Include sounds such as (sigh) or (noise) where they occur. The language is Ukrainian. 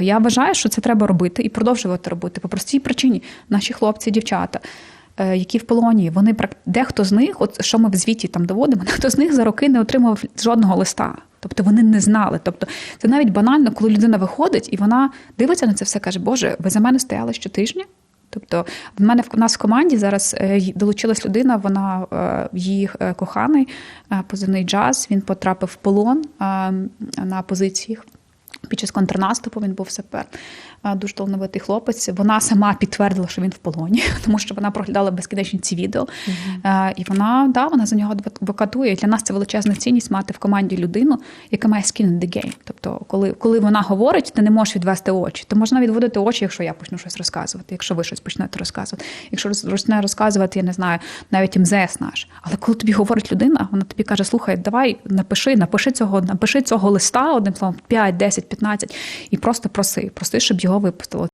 Я вважаю, що це треба робити і продовжувати робити по простій причині. Наші хлопці, дівчата, е, які в полоні, вони дехто з них, от що ми в звіті там доводимо, (laughs) дехто з них за роки не отримав жодного листа. Тобто вони не знали. Тобто, це навіть банально, коли людина виходить і вона дивиться на це все, каже: Боже, ви за мене стояли щотижня? Тобто, в мене в нас в команді зараз е, долучилась людина, вона е, її коханий, позивний джаз. Він потрапив в полон на позиціях. Під час контрнаступу він був сапер, дуже талановитий хлопець. Вона сама підтвердила, що він в полоні, (laughs) тому що вона проглядала безкінечні ці відео. Е, І вона да, вона за нього адвокатує. Для нас це величезна цінність мати в команді людину, яка має skin in the game. Тобто, коли, коли вона говорить, ти не можеш відвести очі. Ти можна відводити очі, якщо я почну щось розказувати, якщо ви щось почнете розказувати. Якщо роз- почне розказувати, я не знаю, навіть МЗС наш. Але коли тобі говорить людина, вона тобі каже: слухай, давай напиши, напиши цього, напиши цього листа одним словом 5, 10, 15, і просто проси, проси, щоб його випустило.